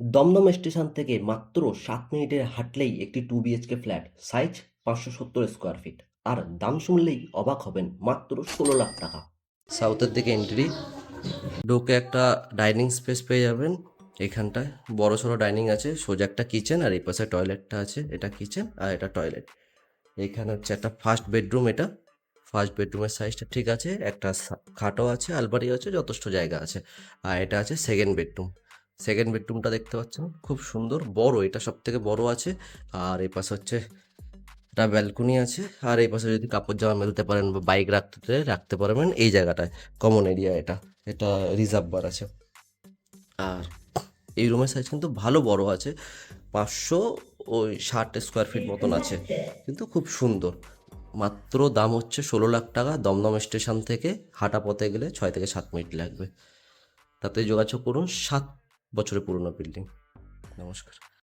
Dumdum station থেকে মাত্র সাত মিনিটের হাঁটলেই একটি টু বিএচকে ফ্ল্যাট সাইজ পাঁচশো সত্তর স্কোয়ার ফিট আর দাম শুনলেই অবাক হবেন, মাত্র ষোলো লাখ টাকা। সাউথের দিকে এন্ট্রি ঢোকে একটা ডাইনিং স্পেস পেয়ে যাবেন। এখানটায় বড় সড়ো ডাইনিং আছে। সোজা একটা কিচেন আর এই পাশে টয়লেটটা আছে। এটা কিচেন আর এটা টয়লেট এখানে হচ্ছে একটা ফার্স্ট বেডরুম এটা। ফার্স্ট বেডরুমের সাইজটা ঠিক আছে। একটা খাটও আছে আলমারি আছে, যথেষ্ট জায়গা আছে। আর এটা আছে সেকেন্ড বেডরুম সেকেন্ড বেডরুমটা দেখতে পাচ্ছেন। খুব সুন্দর, বড়, এটা সব থেকে বড় আছে। আর এই পাশে হচ্ছে একটা ব্যালকনি আছে। আর এই পাশে যদি কাপড় জামা মেলতে পারেন বা বাইক রাখতে রাখতে পারবেন, এই জায়গাটায় কমন এরিয়া এটা। এটা রিজার্ভ বার আছে। আর এই রুমের সাইজ কিন্তু ভালো বড় আছে। পাঁচশো ওই ষাট স্কোয়ার ফিট মতন আছে। কিন্তু খুব সুন্দর। মাত্র দাম হচ্ছে ষোলো লাখ টাকা। দমদম স্টেশন থেকে হাঁটা পথে গেলে ছয় থেকে সাত মিনিট লাগবে। তাতে যোগাযোগ করুন সাত বছরের পুরনো বিল্ডিং নমস্কার।